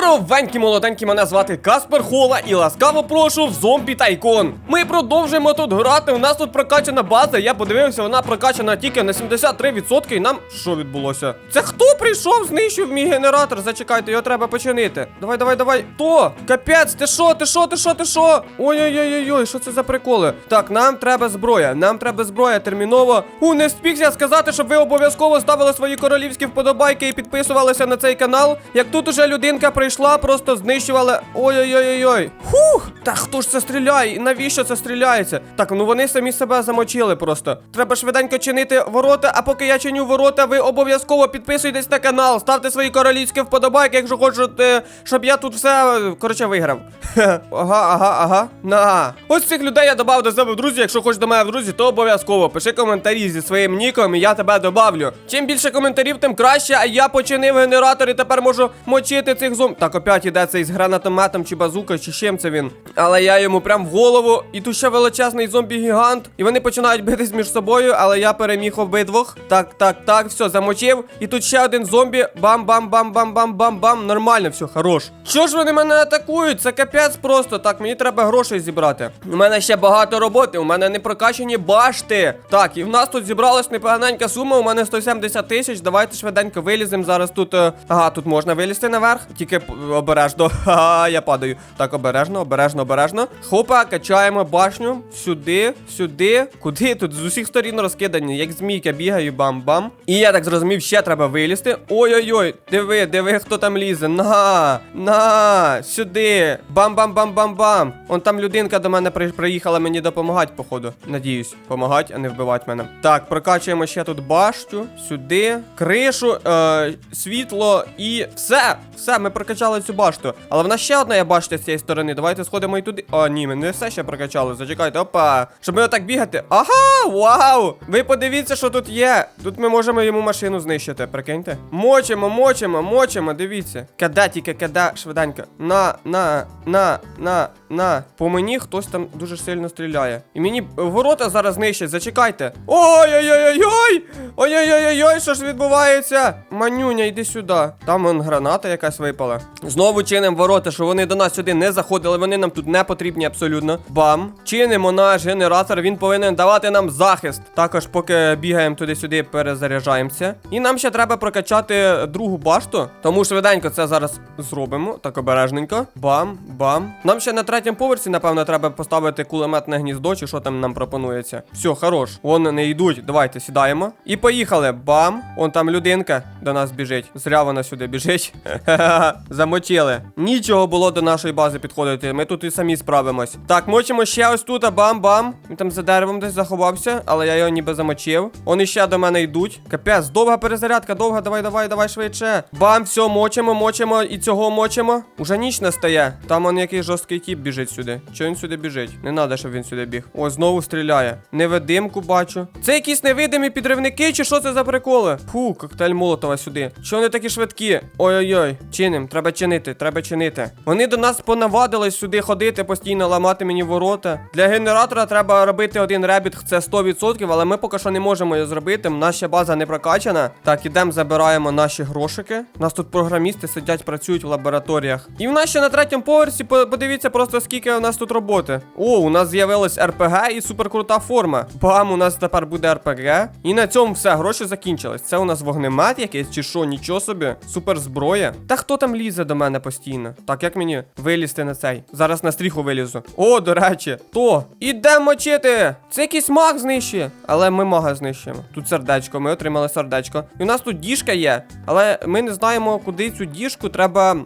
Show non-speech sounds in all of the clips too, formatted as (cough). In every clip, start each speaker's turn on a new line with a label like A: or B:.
A: Здоровенькі молоденькі, мене звати Каспер Хола і ласкаво прошу в зомбі тайкон. Ми продовжуємо тут грати. У нас тут прокачана база. Я подивився, вона прокачана тільки на 73%. І нам що відбулося? Це хто прийшов, знищив мій генератор? Зачекайте, його треба починити. Давай, давай, давай. То! Капець, ти що, ти що, ти що, ти що? Ой-ой-ой-ой, що це за приколи? Так, нам треба зброя. Нам треба зброя терміново. У, не встиг сказати, щоб ви обов'язково ставили свої королівські вподобайки і підписувалися на цей канал. Як тут уже людинка прийшла, просто знищували. Ой-ой-ой-ой. Хух! Та хто ж це стріляє? Навіщо це стріляється? Так, ну вони самі себе замочили просто. Треба швиденько чинити ворота, а поки я чиню ворота, ви обов'язково підписуйтесь на канал, ставте свої королівські вподобайки, якщо хочете, щоб я тут все коротше виграв. (laughs) Ага, ага, ага. На. Ось цих людей я додав до себе в друзі. Якщо хочеш до мене в друзі, то обов'язково пиши коментарі зі своїм ніком, і я тебе добавлю. Чим більше коментарів, тим краще. А я починив генератор і тепер можу мочити цих зом. Так, опять іде цей з гранатометом чи базука, чи чим це він. Але я йому прям в голову. І тут ще величезний зомбі-гігант. І вони починають битись між собою, але я переміг обидвох. Так, так, так, все, замочив. І тут ще один зомбі. Бам-бам-бам-бам-бам-бам-бам. Нормально, все, хорош. Що ж вони мене атакують? Це капець просто. Так, мені треба грошей зібрати. У мене ще багато роботи, у мене не прокачані башти. Так, і в нас тут зібралась непоганенька сума. У мене 170 тисяч. Давайте швиденько виліземо. Зараз тут. е, Ага, тут можна вилізти наверх. Тільки обережно. (laughs) Ха, я падаю. Так, обережно, обережно, обережно. Хопа, качаємо башню. Сюди, сюди. Куди? Тут з усіх сторін розкидані, як змійка бігаю, бам-бам. І я так зрозумів, ще треба вилізти. Ой-ой-ой, диви, диви, хто там лізе. На, на, сюди. Бам-бам-бам-бам-бам. Он там людинка до мене при- приїхала мені допомагати, походу. Надіюсь, помагати, а не вбивати мене. Так, прокачуємо ще тут башту, сюди, кришу, е, світло і все. Все, ми прокачали цю башту. Але в нас ще одна є башта з цієї сторони. Давайте сходимо і туди. О, ні, ми не все ще прокачали. Зачекайте, опа. Щоб ми отак бігати. Ага, вау! Ви подивіться, що тут є. Тут ми можемо йому машину знищити, прикиньте. Мочимо, мочимо, мочимо, дивіться. Када, тільки када, швиденько. На, на, на, на, на. По мені хтось там дуже сильно стріляє. І мені ворота зараз знищать, зачекайте. Ой-ой-ой-ой! Ой-ой-ой-ой, що ж відбувається? Манюня, йди сюди. Там вон граната якась випала. Знову чинимо ворота, що вони до нас сюди не заходили, вони нам тут не потрібні абсолютно. Бам. Чинимо наш генератор, він повинен давати нам захист. Також, поки бігаємо туди-сюди, перезаряджаємося. І нам ще треба прокачати другу башту. Тому швиденько це зараз зробимо. Так обережненько. Бам, бам. Нам ще на третьому поверсі, напевно, треба поставити кулеметне гніздо, чи що там нам пропонується. Все, хорош. Вони не йдуть. Давайте сідаємо. І поїхали. Бам. Он там людинка до нас біжить. Зря вона сюди біжить. (laughs) Замочили. Нічого було до нашої бази підходити. Ми тут і самі справимось. Так, мочимо ще ось тут, а бам-бам. Він там за деревом десь заховався, але я його ніби замочив. Вони ще до мене йдуть. Капець, довга перезарядка, довга, давай, давай, давай швидше. Бам, все, мочимо, мочимо і цього мочимо. Уже ніч настає. Там он якийсь жорсткий тіп біжить сюди. Чого він сюди біжить? Не треба, щоб він сюди біг. О, знову стріляє. Невидимку бачу. Це якісь невидимі підривники, чи що це за приколи? Фу, коктейль Молотова сюди. Чого вони такі швидкі? Ой-ой-ой, чиним, треба чинити, треба чинити. Вони до нас понавадились сюди ходити, постійно ламати мені ворота. Для генератора треба робити один ребіт, це 100%, але ми поки що не можемо його зробити. Наша база не прокачана. Так, ідемо, забираємо наші грошики. У нас тут програмісти сидять, працюють в лабораторіях. І в нас ще на третьому поверсі, подивіться просто скільки у нас тут роботи. О, у нас з'явилась РПГ і суперкрута форма. Бам, у нас тепер буде РПГ. І на цьому все, гроші закінчились. Це у нас вогнемет якийсь чи що, нічого собі. Супер зброя. Та хто там лізе до мене постійно? Так, як мені вилізти на цей? Зараз на стріху вилізу. О, до речі, то. Ідемо мочити! Це якийсь маг знищує. Але ми мага знищуємо. Тут сердечко, ми отримали сердечко. І у нас тут діжка є, але ми не знаємо, куди цю діжку треба,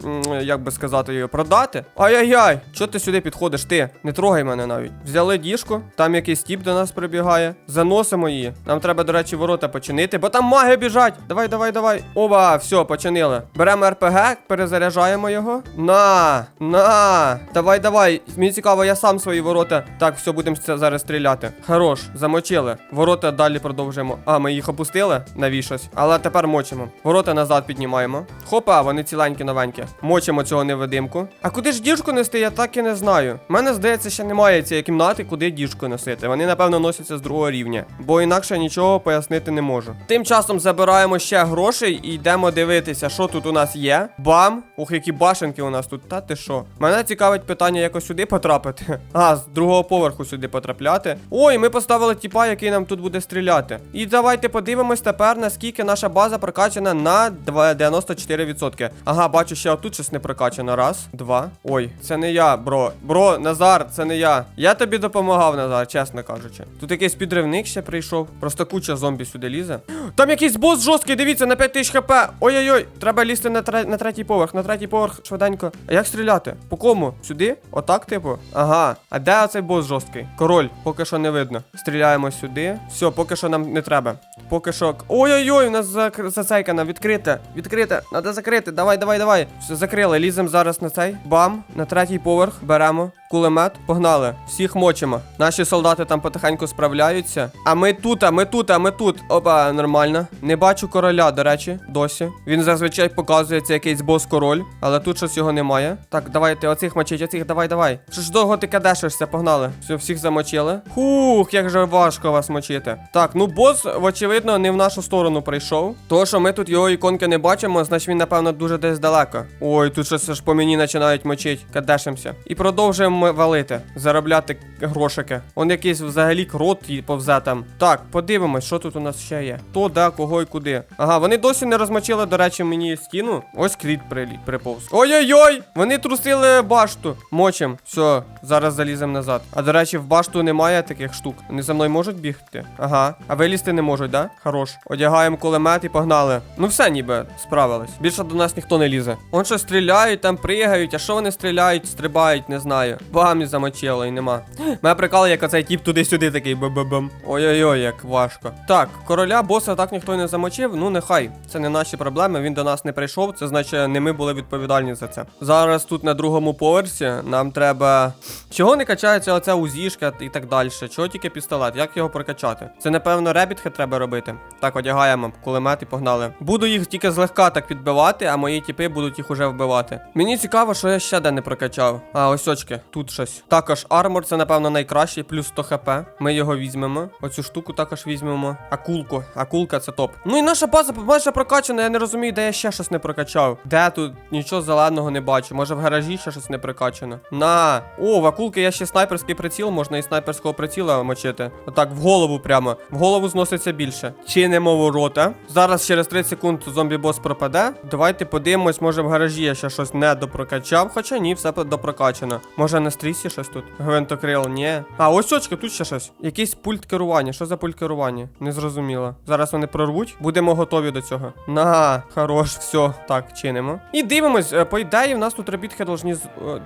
A: як би сказати, її продати. Ай-яй-яй, чого ти сюди підходиш? Ти не трогай мене навіть. Взяли діжку, там якийсь тіп до нас прибігає. Заносимо її. Нам треба, до речі, ворота починити, бо там маги біжать. Давай, давай, давай. Ова, все, починили. Беремо РПГ, перезаряджаємо його. На, на. Давай, давай. Мені цікаво, я сам свої ворота. Так, все, будемо зараз стріляти. Хорош, замочили. Ворота далі продовжуємо. А, ми їх опустили навішось. Але тепер мочимо. Ворота назад піднімаємо. Хопа, вони ціленькі новенькі. Мочимо цього невидимку. А куди ж діжку нести, я так і не знаю. Мене здається, ще немає цієї кімнати, куди діжку носити. Вони, напевно, носяться з другого рівня. Бо інакше нічого пояснити не можу. Тим часом забираємо ще грошей і йдемо дивитися, що тут у нас є. Бам! Ох, які башенки у нас тут. Та ти що? Мене цікавить питання, якось сюди потрапити. (laughs) А, з другого поверху сюди потрапляти. Ой, ми поставили тіпа, який нам тут буде стріляти. І давайте подивимось тепер, наскільки наша база прокачана на 94%. Ага, бачу, ще отут щось не прокачано. Раз, два. Ой, це не я, бро. Бро, Назар, це не я. Я тобі допомагав, Назар, чесно кажучи. Тут якийсь підривник ще прийшов. Просто куча зомбі сюди лізе. Там якийсь бос жорсткий, дивіться, на 5000 хп. Ой-ой-ой, треба лізти на, тре- на третій поверх, на третій поверх швиденько. А як стріляти? По кому? Сюди? Отак, типу? Ага. А де оцей бос жорсткий? Король, поки що не видно. Стріляємо сюди. Все, поки що нам не треба. Поки що. Ой-ой-ой, у нас зацейкана, відкрите. Відкрите. Надо закрити. Давай, давай, давай. Все, закрили. Ліземо зараз на цей. Бам. На третій поверх. Беремо. Кулемет, погнали. Всіх мочимо. Наші солдати там потихеньку справляються. А ми тут, а ми тут, а ми тут. Опа, нормально. Не бачу короля, до речі, досі. Він зазвичай показує це якийсь бос-король, але тут щось його немає. Так, давайте оцих мочить, оцих, давай, давай. Що ж довго ти кадешишся, погнали. Все, всіх замочили. Хух, як же важко вас мочити. Так, ну бос, очевидно, не в нашу сторону прийшов. То, що ми тут його іконки не бачимо, значить він, напевно, дуже десь далеко. Ой, тут щось аж по мені починають мочить. Кадешимося. І продовжуємо ми валити, заробляти грошики. Он якийсь взагалі крот повзе там. Так, подивимось, що тут у нас ще є. Хто, де, кого і куди. Ага, вони досі не розмочили, до речі, мені стіну. Ось кріт приліт, приповз. Ой-ой-ой! Вони трусили башту. Мочим. Все, зараз заліземо назад. А до речі, в башту немає таких штук. Вони за мною можуть бігти? Ага. А вилізти не можуть, да? Хорош. Одягаємо кулемет і погнали. Ну все ніби справились. Більше до нас ніхто не лізе. Он що стріляють, там пригають, а що вони стріляють, стрибають, не знаю. Бам замочило, і нема. Мене прикали, як оцей тіп туди-сюди такий бам-бам-бам. Ой-ой-ой, як важко. Так, короля боса так ніхто не замочив. Ну нехай. Це не наші проблеми. Він до нас не прийшов. Це значить, не ми були відповідальні за це. Зараз тут на другому поверсі нам треба. Чого не качається оця узішка і так далі? Чого тільки пістолет? Як його прокачати? Це напевно ребітхи треба робити. Так, одягаємо кулемет і погнали. Буду їх тільки злегка так підбивати, а мої тіпи будуть їх уже вбивати. Мені цікаво, що я ще де не прокачав. А, ось очки, тут щось. Також армор, це напевно найкращий, плюс 100 хп. Ми його візьмемо. Оцю штуку також візьмемо. Акулку. Акулка це топ. Ну і наша база майже прокачана, я не розумію, де я ще щось не прокачав. Де тут нічого зеленого не бачу. Може в гаражі ще щось не прокачано. На. О, в акулки є ще снайперський приціл, можна і снайперського приціла мочити. Отак, в голову прямо. В голову зноситься більше. Чинимо ворота. Зараз через 30 секунд зомбі-бос пропаде. Давайте подивимось, може в гаражі я ще щось не допрокачав. Хоча ні, все допрокачано. Може на стрісі щось тут? Гвинтокрил, ні. А, ось очки, тут ще щось. Якийсь пульт керування. Що за пульт керування? Не зрозуміло. Зараз вони прорвуть. Будемо готові до цього. На, хорош, все. Так, чинимо. І дивимось, е, по ідеї, в нас тут робітки должні. е,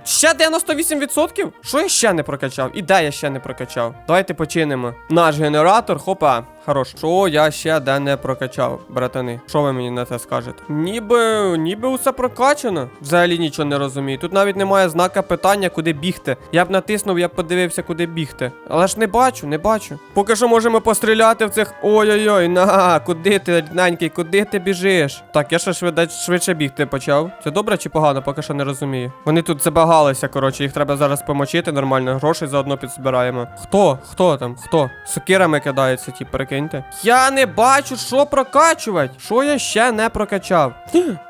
A: Ще 98%? Що я ще не прокачав? І де я ще не прокачав? Давайте починимо. Наш генератор, хопа. Хорош. Що я ще де не прокачав, братани? Що ви мені на це скажете? Ніби, ніби усе прокачано. Взагалі нічого не розумію. Тут навіть немає знака питання, куди бігти. Я б натиснув, я б подивився, куди бігти. Але ж не бачу, не бачу. Поки що можемо постріляти в цих. Ой-ой-ой, на, куди ти, рідненький, куди ти біжиш? Так, я ще швидше, швидше бігти почав. Це добре чи погано, поки що не розумію. Вони тут забагалися, коротше, їх треба зараз помочити нормально, грошей заодно підзбираємо. Хто? Хто там? Хто? Сокирами кидається, ті, перекиньте. Я не бачу, що прокачувати. Що я ще не прокачав?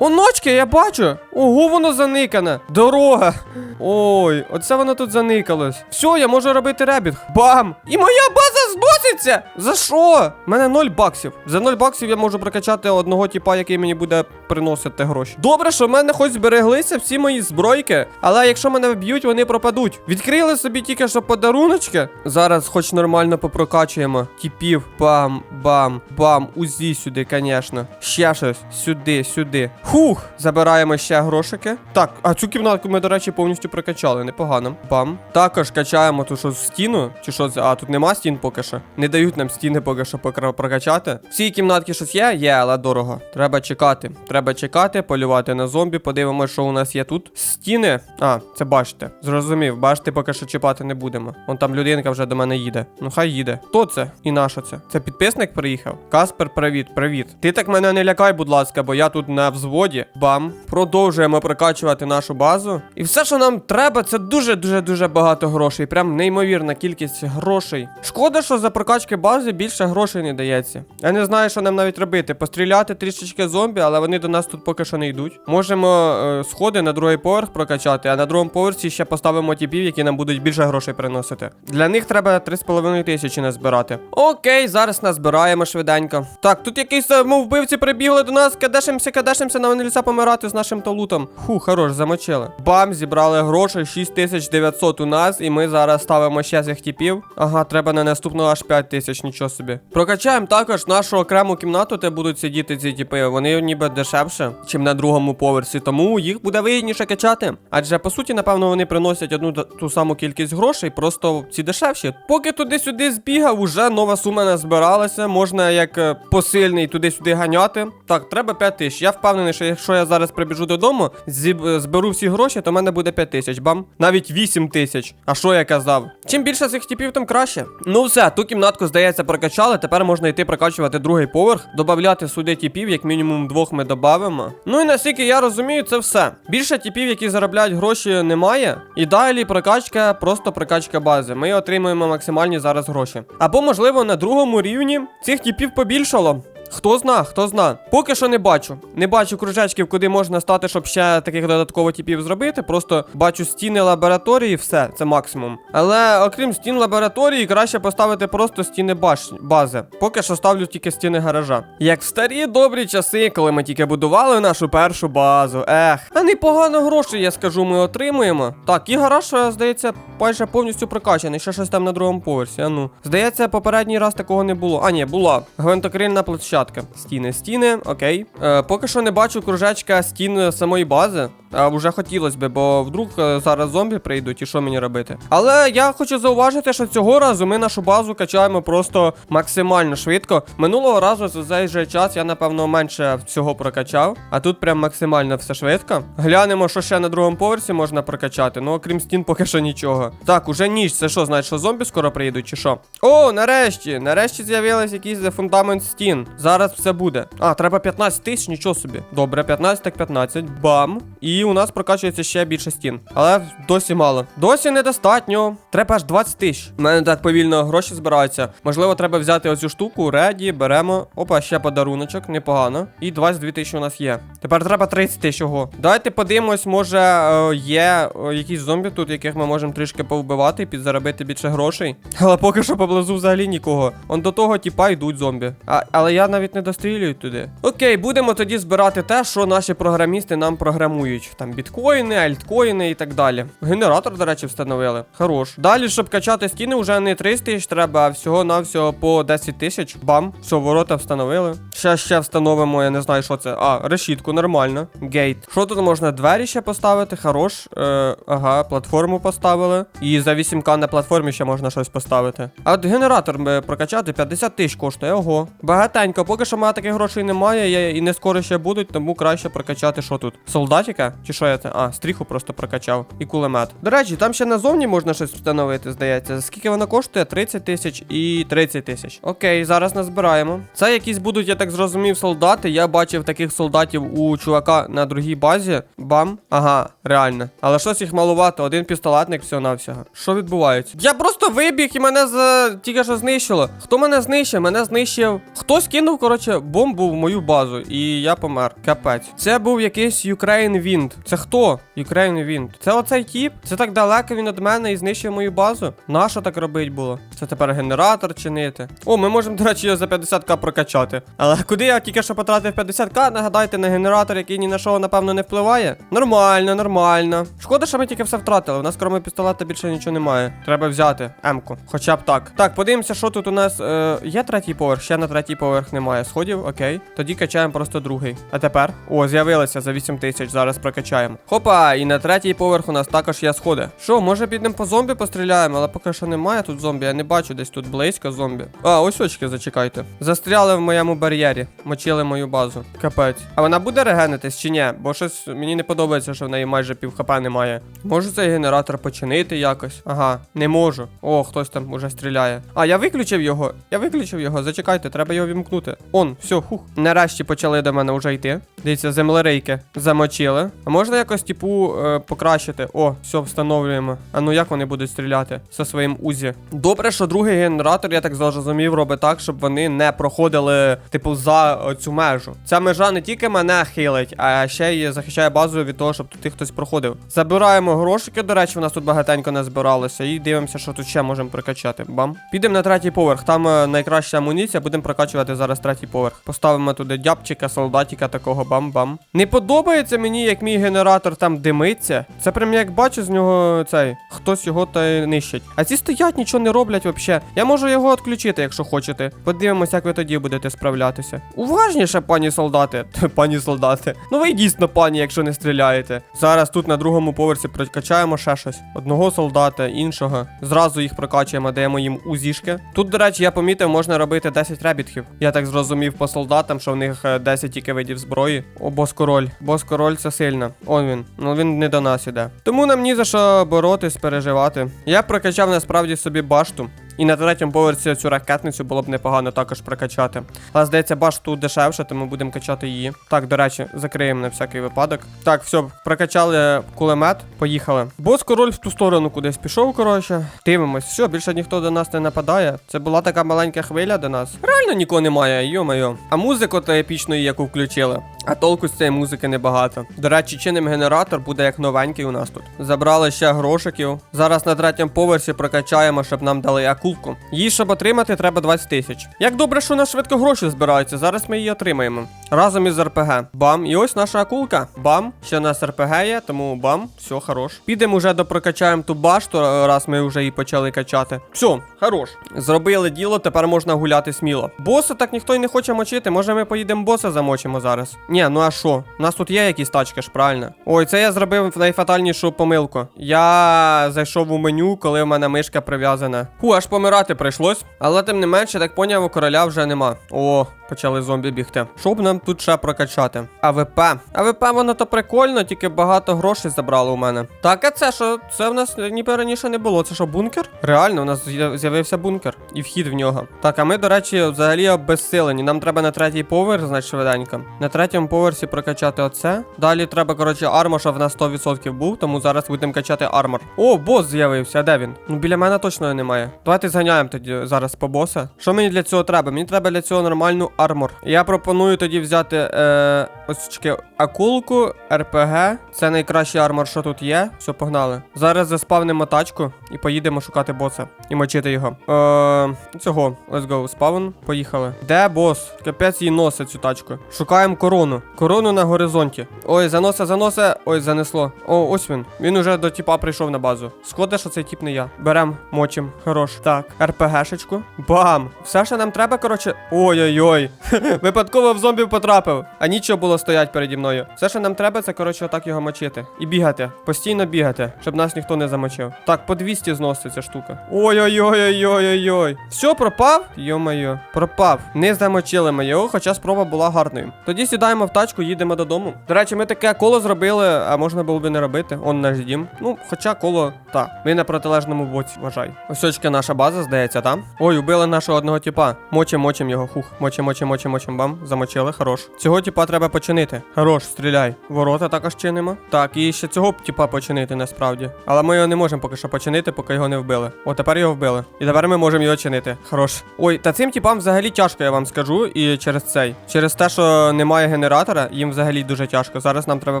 A: Оночки, я бачу. Ого, воно заникане. Дорога. Ой, оце воно тут заникалось. Все, я можу робити ребінг. Бам! І моя база зноситься! За що? У мене 0 баксів. За 0 баксів я можу прокачати одного типа, який мені буде приносити гроші. Добре, що в мене хоч збереглися всі мої збройки, але якщо мене вб'ють, вони пропадуть. Відкрили собі тільки що подаруночки. Зараз хоч нормально попрокачуємо. Тіпів. Бам, бам, бам. Узі сюди, звісно. Ще щось. Сюди, сюди. Хух! Забираємо ще грошики. Так, а цю кімнатку ми, до речі, повністю прокачали. Непогано. Бам. Також качаємо ту що стіну. Чи що це? А, тут нема стін поки що. Не дають нам стіни поки що прокачати. В цій кімнатці щось є? Є, але дорого. Треба чекати. Треба чекати, полювати на зомбі. Подивимося, що у нас є тут. Стіни. А, це бачите. Зрозумів, бачите, поки що чіпати не будемо. Вон там людинка вже до мене їде. Ну хай їде. Хто це? І на що це? Це підписник приїхав? Каспер, привіт, привіт. Ти так мене не лякай, будь ласка, бо я тут на взводі. Бам. Продовжуємо прокачувати нашу базу. І все, що нам треба, це дуже дуже багато грошей. Прям неймовірна кількість грошей. Шкода, що за прокачки бази більше грошей не дається. Я не знаю, що нам навіть робити. Постріляти трішечки зомбі, але вони до нас тут поки що не йдуть. Можемо е, сходи на другий поверх прокачати, а на другому поверсі ще поставимо тіпів, які нам будуть більше грошей приносити. Для них треба 3,5 тисячі назбирати. Окей, зараз назбираємо швиденько. Так, тут якісь е, мов вбивці прибігли до нас, кадешимося, кадешимося, на нельзя помирати з нашим талутом. Фу, хорош, замочили. Бам, зібрали грошей, 6900 у нас, і ми зараз ставимо ще цих тіпів. Ага, треба на наступну аж 5 тисяч, нічого собі. Прокачаємо також нашу окрему кімнату, де будуть сидіти ці тіпи. Вони ніби дешевше, чим на другому поверсі, тому їх буде вигідніше качати. Адже по суті, напевно, вони приносять одну ту саму кількість грошей, просто ці дешевші. Поки туди-сюди збігав, уже нова сума назбиралася. Можна як е, посильний туди-сюди ганяти. Так, треба 5 тисяч. Я впевнений, що якщо я зараз прибіжу додому, е, зберу всі гроші, то в мене буде 5 тисяч. Бам. Навіть 8 тисяч. А що я казав? Чим більше цих типів, тим краще. Ну все, ту кімнатку, здається, прокачали. Тепер можна йти прокачувати другий поверх, додати сюди тіпів, як мінімум двох ми додамо. Ну і наскільки я розумію, це все. Більше типів, які заробляють гроші, немає. І далі прокачка, просто прокачка бази. Ми отримуємо максимальні зараз гроші. Або, можливо, на другому рівні цих типів побільшало. Хто зна, хто зна. Поки що не бачу. Не бачу кружечків, куди можна стати, щоб ще таких додатково типів зробити. Просто бачу стіни лабораторії, все, це максимум. Але окрім стін лабораторії, краще поставити просто стіни баш... бази. Поки що ставлю тільки стіни гаража. Як в старі добрі часи, коли ми тільки будували нашу першу базу. Ех, а непогано грошей, я скажу, ми отримуємо. Так, і гараж, е, здається, майже повністю прокачаний. Ще щось там на другому поверсі. А ну. Здається, попередній раз такого не було. А, ні, була. Гвинтокрильна площадка. Стіни, стіни, окей. Е, поки що не бачу кружечка стін самої бази. А вже хотілося б, бо вдруг е, зараз зомбі прийдуть і що мені робити. Але я хочу зауважити, що цього разу ми нашу базу качаємо просто максимально швидко. Минулого разу за цей же час я, напевно, менше всього прокачав, а тут прям максимально все швидко. Глянемо, що ще на другому поверсі можна прокачати. Ну, окрім стін, поки що нічого. Так, уже ніч. Це що, значить, що зомбі скоро прийдуть, чи що? О, нарешті! Нарешті з'явились якийсь фундамент стін. Зараз все буде. А, треба 15 тисяч, нічого собі. Добре, 15 так 15. Бам. І у нас прокачується ще більше стін. Але досі мало. Досі недостатньо. Треба аж 20 тисяч. У мене так повільно гроші збираються. Можливо, треба взяти оцю штуку, реді, беремо. Опа, ще подаруночок, непогано. І 22 тисячі у нас є. Тепер треба 30 тисяч. Ого. Давайте подивимось, може е, є е, якісь зомбі тут, яких ми можемо трішки повбивати і підзаробити більше грошей. (laughs) Але поки що поблизу взагалі нікого. Он до того типа йдуть зомбі. А, але я навіть не дострілюю туди. Окей, будемо тоді збирати те, що наші програмісти нам програмують. Там біткоїни, альткоїни і так далі. Генератор, до речі, встановили. Хорош. Далі, щоб качати стіни, вже не 30 тисяч треба, а всього-навсього по 10 тисяч. Бам. Все, ворота встановили. Ще ще встановимо, я не знаю, що це. А, решітку, нормально. Гейт. Що тут можна? Двері ще поставити, хорош. Е, ага, платформу поставили. І за 8к на платформі ще можна щось поставити. А от генератор ми прокачати 50 тисяч коштує. Ого. Багатенько, поки що в мене таких грошей немає, я, і не скоро ще будуть, тому краще прокачати що тут. Солдатіка? Чи що я це? А, стріху просто прокачав. І кулемет. До речі, там ще назовні можна щось встановити, здається. Скільки воно коштує? 30 тисяч і 30 тисяч. Окей, зараз назбираємо. Це якісь будуть, я так зрозумів, солдати. Я бачив таких солдатів у чувака на другій базі. Бам. Ага, реально. Але щось їх малувати, один пістолетник всього навсього. Що відбувається? Я просто вибіг і мене за тільки що знищило. Хто мене знищив? Мене знищив. Хтось кинув, коротше, бомбу в мою базу, і я помер. Капець. Це був якийсь Ukraine Wind. Це хто? Ukraine Wind. Це оцей тіп? Це так далеко він від мене і знищив мою базу? Нащо так робить було? Це тепер генератор чинити. О, ми можемо, до речі, його за 50к прокачати. Але куди я тільки що потратив 50к, нагадайте, на генератор, який ні на що, напевно, не впливає. Нормально, нормально. Шкода, що ми тільки все втратили. У нас, крім пістолета, більше нічого немає. Треба взяти М-ку. Хоча б так. Так, подивимося, що тут у нас. Е, є третій поверх, ще на третій поверх немає сходів, окей. Тоді качаємо просто другий. А тепер? О, з'явилося за 8 тисяч, зараз прокачаємо. Хопа, і на третій поверх у нас також є сходи. Що, може підемо по зомбі постріляємо, але поки що немає тут зомбі, я не бачу десь тут близько зомбі. А, ось очки, зачекайте. Застряли в моєму бар'єрі, мочили мою базу. Капець. А вона буде регенитись чи ні? Бо щось мені не подобається, що в неї майже пів хп немає. Можу цей генератор починити якось? Ага, не можу. О, хтось там уже стріляє. А, я виключив його. Я виключив його. Зачекайте, треба його вімкнути. Он, все, хух. Нарешті почали до мене вже йти. Дивіться, землерейки замочили. А можна якось, типу, е, покращити? О, все, встановлюємо. А ну як вони будуть стріляти зі своїм узі? Добре, що другий генератор, я так зрозумів, робить так, щоб вони не проходили, типу, за цю межу. Ця межа не тільки мене хилить, а ще й захищає базу від того, щоб тут хтось проходив. Забираємо грошики, до речі, у нас тут багатенько не збиралося, і дивимося, що тут ще можемо прокачати. Бам. Підемо на третій поверх. Там е, найкраща амуніція, будемо прокачувати зараз третій поверх. Поставимо туди дябчика, солдатика такого бам-бам. Не подобається мені, як мій генератор там димиться. Це прям як бачу з нього цей. Хтось його та нищить. А ці стоять, нічого не роблять взагалі. Я можу його відключити, якщо хочете. Подивимось, як ви тоді будете справлятися. Уважніше, пані солдати. (laughs) Пані солдати. Ну ви дійсно пані, якщо не стріляєте. Зараз тут на другому поверсі прокачаємо ще щось. Одного солдата, іншого. Зразу їх прокачуємо, даємо їм узішки. Тут, до речі, я помітив, можна робити 10 ребітків. Я так зрозумів по солдатам, що в них е, 10 тільки видів зброї. О, бос-король. Бос-король це сильно. Он він. Ну він не до нас іде. Тому нам ні за що боротись, переживати. Я прокачав насправді собі башту. І на третьому поверсі цю ракетницю було б непогано також прокачати. Але здається, башту дешевше, тому будемо качати її. Так, до речі, закриємо на всякий випадок. Так, все, прокачали кулемет, поїхали. Бос король в ту сторону кудись пішов, коротше. Дивимось, все, більше ніхто до нас не нападає. Це була така маленька хвиля до нас. Реально нікого немає, йо-моє. А музику то епічної, яку включили. А толку з цієї музики небагато. До речі, чинним генератор буде як новенький у нас тут. Забрали ще грошиків. Зараз на третьому поверсі прокачаємо, щоб нам дали акулку. Її, щоб отримати, треба 20 тисяч. Як добре, що у нас швидко гроші збираються. Зараз ми її отримаємо. Разом із РПГ. Бам. І ось наша акулка. Бам. Ще нас РПГ є, тому бам. Все, хорош. Підемо вже допрокачаємо ту башту, раз ми вже її почали качати. Все, хорош. Зробили діло, тепер можна гуляти сміло. Боса так ніхто й не хоче мочити. Може ми поїдемо боса замочимо зараз. Ні, ну а що? У нас тут є якісь тачки ж, правильно? Ой, це я зробив найфатальнішу помилку. Я зайшов у меню, коли в мене мишка прив'язана. Фу, аж помирати прийшлось. Але тим не менше, так поняв, у короля вже нема. О, почали зомбі бігти. Що б нам тут ще прокачати? АВП. АВП воно то прикольно, тільки багато грошей забрало у мене. Так, а це що? Це в нас ніби раніше не було. Це що, бункер? Реально, у нас з'явився бункер і вхід в нього. Так, а ми, до речі, взагалі обезсилені. Нам треба на третій поверх, значить, швиденько. На третьому поверсі прокачати оце. Далі треба, коротше, армор, щоб в нас 100% був, тому зараз будемо качати армор. О, бос з'явився, де він? Ну, біля мене точно немає. Давайте зганяємо тоді зараз по боса. Що мені для цього треба? Мені треба для цього нормальну армор. Я пропоную тоді взяти е, ось чекай, акулку, РПГ. Це найкращий армор, що тут є. Все, погнали. Зараз заспавнимо тачку і поїдемо шукати боса і мочити його. Е, цього. Let's go. Спавн. Поїхали. Де бос? Капець її носить цю тачку. Шукаємо корону. Корону на горизонті. Ой, заноса, заноса. Ой, занесло. О, ось він. Він уже до тіпа прийшов на базу. Шкода, що цей тіп не я. Берем, мочим. Хорош. Так, РПГшечку. Бам! Все, що нам треба, коротше. Ой-ой-ой. (laughs) Випадково в зомбі потрапив. А нічого було стоять переді мною. Все, що нам треба, це коротше отак його мочити. І бігати. Постійно бігати, щоб нас ніхто не замочив. Так, по 200 зносить ця штука. Ой-ой-ой-ой-ой-ой. Все, пропав? Йо-моє, пропав. Не замочили ми його, хоча спроба була гарною. Тоді сідаємо в тачку, їдемо додому. До речі, ми таке коло зробили, а можна було би не робити. Он наш дім. Ну, хоча коло, так. Ми на протилежному боці, вважай. Ось очки наша база, здається, там. Ой, убили нашого одного типа. Мочим, мочим його. Хух. Мочим, мочим, мочим, мочим, бам. Замочили, хорош. Цього типа треба починити. Хорош, стріляй. Ворота також чинимо. Так, і ще цього б типа починити насправді. Але ми його не можемо поки що починити, поки його не вбили. О, тепер його вбили. І тепер ми можемо його чинити. Хорош. Ой, та цим типам взагалі тяжко, я вам скажу. І через цей. Через те, що немає генератора, їм взагалі дуже тяжко. Зараз нам треба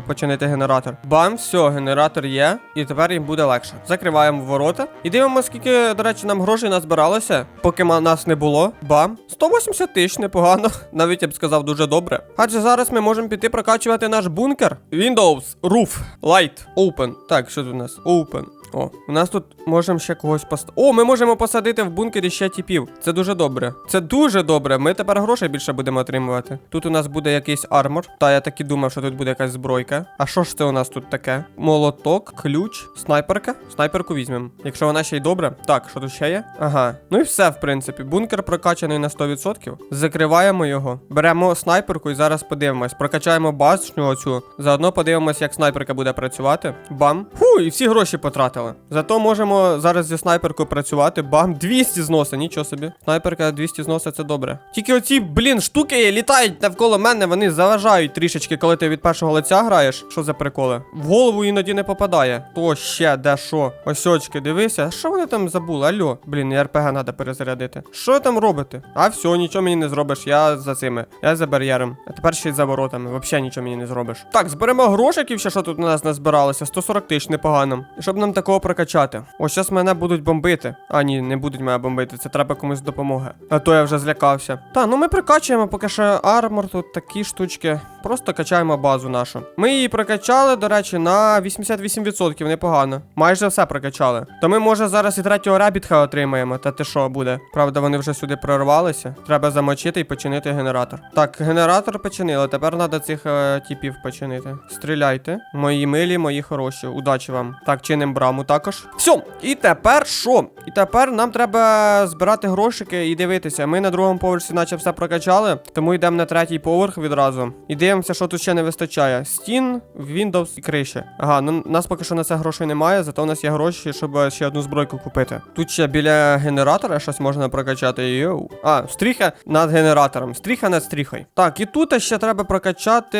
A: починити генератор. Бам, все, генератор є. І тепер їм буде легше. Закриваємо ворота. І дивимося, скільки, до речі, нам грошей назбиралося, поки нас не було. Бам. 180 тисяч, непогано. (laughs) Навіть я б сказав дуже добре. Адже зараз ми можемо піти прокачувати наш бункер. Windows, Roof, Light, Open. Так, що тут у нас? Open. О, у нас тут можемо ще когось поставити. О, ми можемо посадити в бункері ще тіпів. Це дуже добре. Це дуже добре. Ми тепер грошей більше будемо отримувати. Тут у нас буде якийсь армор. Та я так і думав, що тут буде якась збройка. А що ж це у нас тут таке? Молоток, ключ, снайперка. Снайперку візьмемо. Якщо вона ще й добре. Так, що тут ще є? Ага. Ну і все, в принципі. Бункер прокачаний на 100%. Закриваємо його. Беремо снайперку і зараз подивимось. Прокачаємо башню оцю. Заодно подивимось, як снайперка буде працювати. Бам. Фу, і всі гроші потратили. Зато можемо зараз зі снайперкою працювати. Бам, 200 зноса, нічого собі. Снайперка 200 зноса це добре. Тільки оці, блін, штуки літають навколо мене, вони заважають трішечки, коли ти від першого лиця граєш. Що за приколи? В голову іноді не попадає. То ще де що? Ось очки, дивися. Що вони там забули? Алло, блін, РПГ треба перезарядити. Що там робите? А все, нічого мені не зробиш. Я за цими. Я за бар'єром. А тепер ще й за воротами. Взагалі нічого мені не зробиш. Так, зберемо грошиків, ще що тут у нас назбиралося. 140 тисяч непогано. І щоб нам такого прокачати. Ось зараз мене будуть бомбити. А ні, не будуть мене бомбити. Це треба комусь допомоги. А то я вже злякався. Та, ну ми прокачуємо поки що армор, тут такі штучки. Просто качаємо базу нашу. Ми її прокачали, до речі, на 88%, непогано. Майже все прокачали. То ми, може, зараз і третього ребітха отримаємо. Та ти що буде? Правда, вони вже сюди прорвалися. Треба замочити і починити генератор. Так, генератор починили. Тепер треба цих е, типів починити. Стріляйте. Мої милі, мої хороші. Удачі вам. Так, чинимо браму також. Все, і тепер що? І тепер нам треба збирати грошики і дивитися. Ми на другому поверсі, наче все прокачали, тому йдемо на третій поверх відразу. І дивимося, що тут ще не вистачає. Стін, Windows і криші. Ага, ну нас поки що на це грошей немає, зато у нас є гроші, щоб ще одну збройку купити. Тут ще біля генератора щось можна прокачати. Йоу. А, стріха над генератором. Стріха над стріхою. Так, і тут ще треба прокачати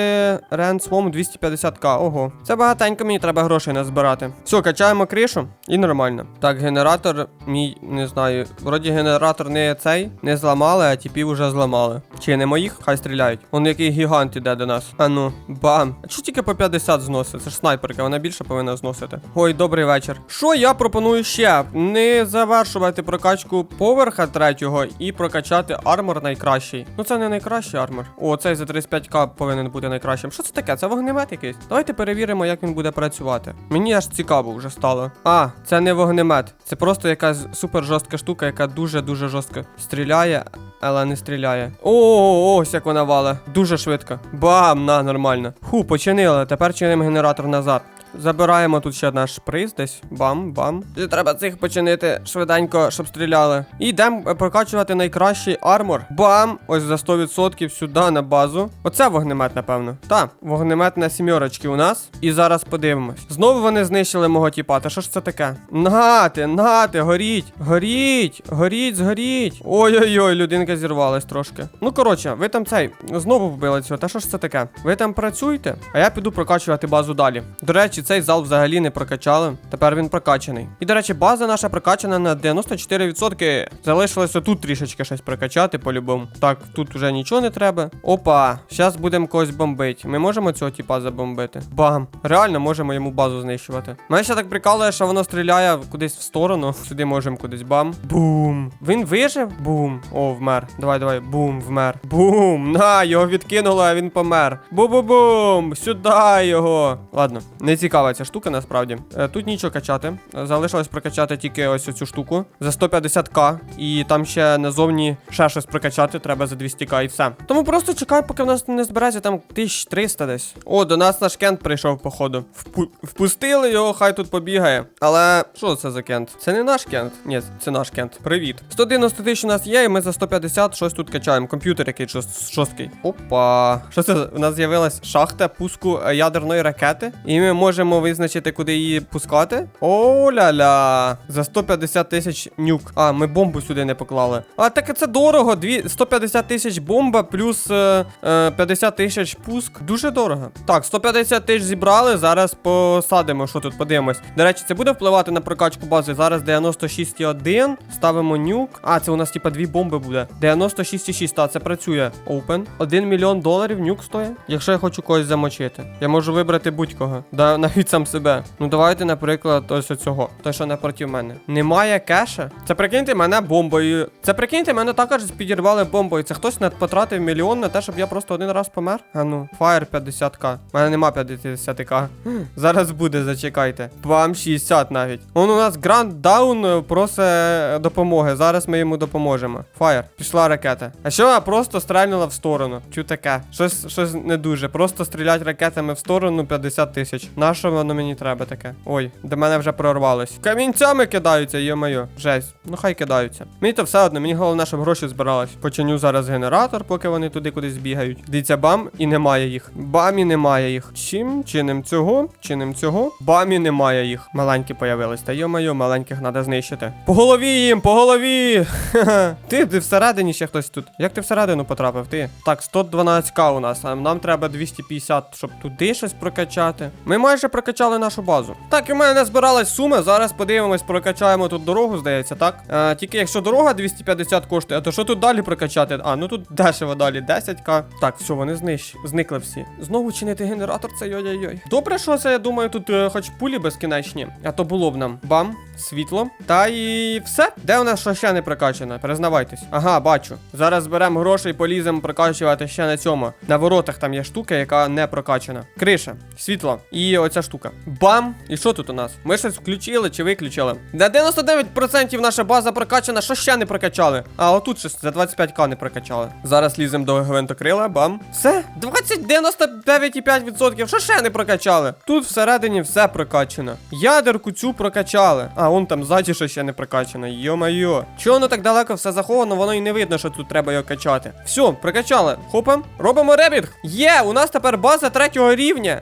A: Ренсвом 250к. Ого. Це багатенько мені треба грошей назбирати. Все, качаємо кришу і нормально. Так, генератор, мій, не знаю. Вроді генератор не цей, не зламали, а тіпів уже зламали. Чи не моїх? Хай стріляють. Он який гігант іде до нас. А ну, бам. А чого тільки по 50 зносить? Це ж снайперка, вона більше повинна зносити. Ой, добрий вечір. Що я пропоную ще? Не завершувати прокачку поверха третього і прокачати армор найкращий. Ну це не найкращий армор. О, цей за 35к повинен бути найкращим. Що це таке? Це вогнемет якийсь? Давайте перевіримо, як він буде працювати. Мені аж цікаво вже стало. А, це не вогнемет. Це просто якась супер жорстка штука, яка дуже-дуже жорстко стріляє, але не стріляє. О, ось як вона вала. Дуже швидко. Бам, на, нормально. Ху, починили. Тепер чинимо генератор назад. Забираємо тут ще наш приз десь. Бам, бам. Треба цих починити швиденько, щоб стріляли. І йдемо е, прокачувати найкращий армор. Бам! Ось за 100% сюди на базу. Оце вогнемет, напевно. Так, вогнемет на сімерочки у нас. І зараз подивимось. Знову вони знищили мого тіпа. Та що ж це таке? Нати, нати, горіть, горіть, горіть, згоріть. Ой-ой-ой, людинка зірвалась трошки. Ну коротше, ви там цей знову вбили цього. Та що ж це таке? Ви там працюйте, а я піду прокачувати базу далі. До речі, цей зал взагалі не прокачали. Тепер він прокачаний. І до речі, база наша прокачана на 94%. Залишилося тут трішечки щось прокачати по-любому. Так, тут вже нічого не треба. Опа, зараз будемо когось бомбити. Ми можемо цього типа забомбити. Бам! Реально можемо йому базу знищувати. Мене ще так прикалує, що воно стріляє кудись в сторону. Сюди можемо кудись. Бам. Бум. Він вижив? Бум. О, вмер. Давай, давай. Бум, вмер. Бум. На, його відкинуло, а він помер. Бу-бу-бум. Сюди його. Ладно, не цікава ця штука насправді. Е, Тут нічого качати. Е, Залишилось прокачати тільки ось цю штуку за 150к. І там ще назовні ще щось прокачати треба за 200к і все. Тому просто чекаю, поки в нас не збереться там 1300 десь. О, до нас наш кент прийшов, походу. Впу- Впустили його, хай тут побігає. Але що це за кент? Це не наш кент. Ні, це наш кент. Привіт. 190 тисяч у нас є, і ми за 150 щось тут качаємо. Комп'ютер який жорст- жорсткий. Опа. Що це? У нас з'явилась шахта пуску е, ядерної ракети. І ми можемо визначити, куди її пускати. О-ля-ля. За 150 тисяч нюк. А, ми бомбу сюди не поклали. А так це дорого. Дві... 150 тисяч бомба плюс е, е, 50 тисяч пуск. Дуже дорого. Так, 150 тисяч зібрали. Зараз посадимо, що тут подивимось. До речі, це буде впливати на прокачку бази. Зараз 96,1. Ставимо нюк. А, це у нас типа дві бомби буде. 96,6. Та, це працює. Open. 1 мільйон доларів нюк стоїть. Якщо я хочу когось замочити. Я можу вибрати будь-кого. Да, навіть сам себе. Ну давайте, наприклад, ось оцього. Той, що напроти мене. Немає кеша. Це прикиньте мене бомбою. Це прикиньте, мене також підірвали бомбою. Це хтось потратив мільйон на те, щоб я просто один раз помер. А ну, Fire 50к. У мене нема 50к. (laughs) Зараз буде, зачекайте. Вам 60 навіть. Он у нас Grand Down просить допомоги. Зараз ми йому допоможемо. Fire. Пішла ракета. А що вона просто стрельнула в сторону? Чу таке? Щось, щось не дуже. Просто стрілять ракетами в сторону 50 тисяч. Що воно мені треба таке? Ой, до мене вже прорвалось. Камінцями кидаються, йо-моє. Жесть. Ну хай кидаються. Мені то все одно, мені головне, щоб гроші збирались. Починю зараз генератор, поки вони туди кудись бігають. Дивіться, бам, і немає їх. Бам, і немає їх. Чим? Чиним цього, чиним цього. Бам, і немає їх. Маленькі появились. Та йо-моє, маленьких треба знищити. По голові їм, по голові! (laughs) Ти, ти всередині ще хтось тут. Як ти всередину потрапив? Ти? Так, 112к у нас, нам треба 250, щоб туди щось прокачати. Ми майже прокачали нашу базу. Так, і в мене не збиралась сума. Зараз подивимось, прокачаємо тут дорогу, здається, так? А, тільки якщо дорога 250 коштує, а то що тут далі прокачати? А, ну тут дешево далі, 10к. Так, все, вони знищ... зникли всі. Знову чинити генератор, це йой-йой-йой. Добре, що це, я думаю, тут е, хоч пулі безкінечні. А то було б нам. Бам, світло. Та і все. Де у нас що ще не прокачано? Признавайтесь. Ага, бачу. Зараз зберемо гроші і поліземо прокачувати ще на цьому. На воротах там є штука, яка не прокачана. Криша, світло і оця штука. Бам! І що тут у нас? Ми щось включили чи виключили? На 99% наша база прокачана, що ще не прокачали. А отут щось за 25к не прокачали. Зараз ліземо до гвинтокрила, бам. Все, 20, 99,5%. Що ще не прокачали? Тут всередині все прокачано. Ядерку цю прокачали. А, вон там ззаді що ще не прокачано. Йо-майо. Чого воно так далеко все заховано, воно і не видно, що тут треба його качати. Все, прокачали. Хопа, робимо ребінг. Є, у нас тепер база третього рівня.